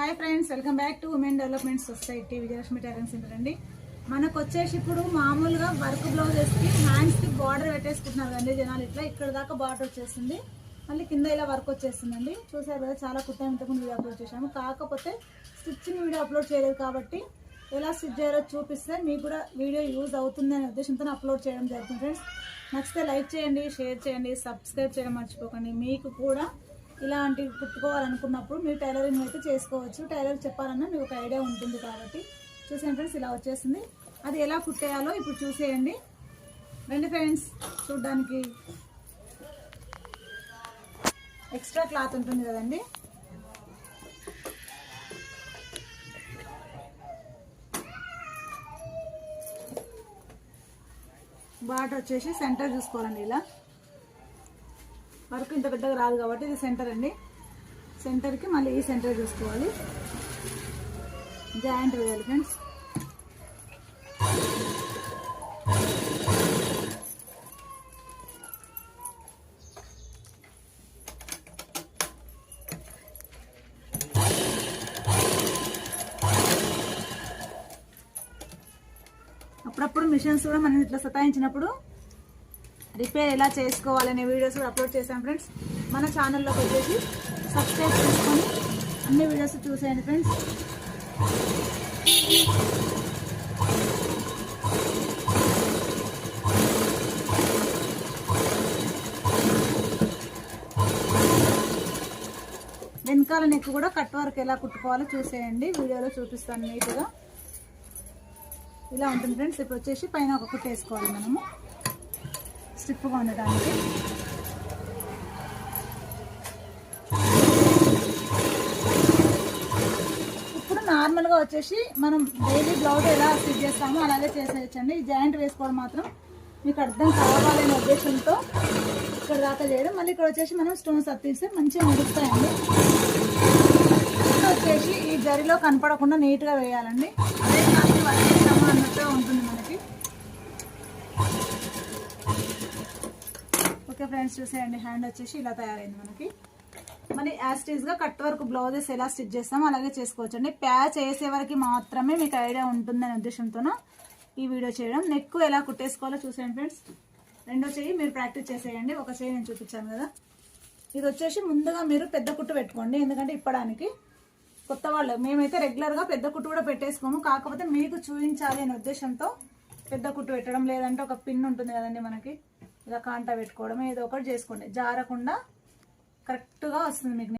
Hi friends welcome back to women development society Vijayalakshmi tailoring centre అండి. మనకు వచ్చేసి ఇప్పుడు మామూలుగా వర్క్ బ్లౌజెస్కి హ్యాండ్స్కి బార్డర్ పెట్టేసుకుంటున్నారు అండి జనాలు. ఇట్లా ఇక్కడ దాకా బార్డర్ వచ్చేస్తుంది మళ్ళీ కింద ఇలా వర్క్ వచ్చేస్తుందండి చూసారు కదా చాలా కుట్ట ఇంతకుముందు వీడియో అప్లోడ్ చేశాము. కాకపోతే స్టిచ్చింగ్ వీడియో అప్లోడ్ చేయలేదు కాబట్టి ఎలా స్టిచ్ చేయాలో చూపిస్తే మీకు కూడా వీడియో యూజ్ అవుతుంది అనే ఉద్దేశంతో అప్లోడ్ చేయడం జరుగుతుంది ఫ్రెండ్స్. నచ్చితే లైక్ చేయండి షేర్ చేయండి సబ్స్క్రైబ్ చేయడం మర్చిపోకండి. మీకు కూడా ఇలాంటివి కుట్టుకోవాలనుకున్నప్పుడు మీరు టైలరింగ్ అయితే చేసుకోవచ్చు. టైలర్ చెప్పాలన్నా మీకు ఒక ఐడియా ఉంటుంది కాబట్టి చూసాను ఫ్రెండ్స్ ఇలా వచ్చేసింది. అది ఎలా కుట్టేయాలో ఇప్పుడు చూసేయండి. రండి ఫ్రెండ్స్ చూడ్డానికి ఎక్స్ట్రా క్లాత్ ఉంటుంది కదండి. బాట వచ్చేసి సెంటర్ చూసుకోవాలండి ఇలా. వర్క్ ఇంత పెద్దగా రాదు కాబట్టి ఇది సెంటర్ అండి. సెంటర్కి మళ్ళీ ఈ సెంటర్ చూసుకోవాలి. జాయింట్ వేయాలి ఫ్రెండ్స్ అప్పుడప్పుడు మిషన్స్ కూడా మనం ఇట్లా సతాయించినప్పుడు రిపేర్ ఎలా చేసుకోవాలనే వీడియోస్ కూడా అప్లోడ్ చేశాం ఫ్రెండ్స్. మన ఛానల్లోకి వచ్చేసి సబ్స్క్రైబ్ చేసుకొని అన్ని వీడియోస్ చూసేయండి ఫ్రెండ్స్. వెనకాల నెక్ కూడా కట్ వర్క్ ఎలా కుట్టుకోవాలో చూసేయండి. వీడియోలో చూపిస్తాను నీట్గా. ఇలా ఉంటుంది ఫ్రెండ్స్. ఇప్పుడు వచ్చేసి పైన ఒక కుట్టేసుకోవాలి మనము. స్టిప్గా ఉండడానికి. ఇప్పుడు నార్మల్గా వచ్చేసి మనం డైలీ బ్లౌజ్ ఎలా స్టిచ్ చేస్తామో అలాగే చేసేయచ్చండి. ఈ జాయింట్ వేసుకోవడం మాత్రం మీకు అర్థం కావాలనే ఉద్దేశంతో ఇక్కడ దాకా చేయడం. మళ్ళీ ఇక్కడ వచ్చేసి మనం స్టోన్స్ అత్తిస్తే మంచిగా ముడుస్తాయండి. వచ్చేసి ఈ జరిలో కనపడకుండా నీట్గా వేయాలండి. అదే కాదు వర్క్ చేస్తాము అన్నట్టుగా ఉంటుంది మనకి ఓకే ఫ్రెండ్స్ చూసేయండి. హ్యాండ్ వచ్చేసి ఇలా తయారైంది మనకి. మరి యాస్టీజ్గా కట్ వర్క్ బ్లౌజెస్ ఎలా స్టిచ్ చేస్తామో అలాగే చేసుకోవచ్చు అండి ప్యాచ్ వేసే వరకు మాత్రమే మీకు ఐడియా ఉంటుందనే ఉద్దేశంతోనూ ఈ వీడియో చేయడం. నెక్ ఎలా కుట్టేసుకోవాలో చూసేయండి ఫ్రెండ్స్. రెండో చెయ్యి మీరు ప్రాక్టీస్ చేసేయండి. ఒక చేయి నేను చూపించాను కదా. ఇది వచ్చేసి ముందుగా మీరు పెద్ద కుట్టు పెట్టుకోండి. ఎందుకంటే ఇప్పడానికి కొత్త వాళ్ళు మేమైతే రెగ్యులర్గా పెద్ద కుట్టు కూడా పెట్టేసుకోము. కాకపోతే మీకు చూపించాలి అనే ఉద్దేశంతో పెద్ద కుట్టు పెట్టడం లేదంటే ఒక పిన్ ఉంటుంది కదండి మనకి. ఇలా కాంట పెట్టుకోవడం ఏదో ఒకటి చేసుకోండి. జారకుండా కరెక్ట్గా వస్తుంది మీకు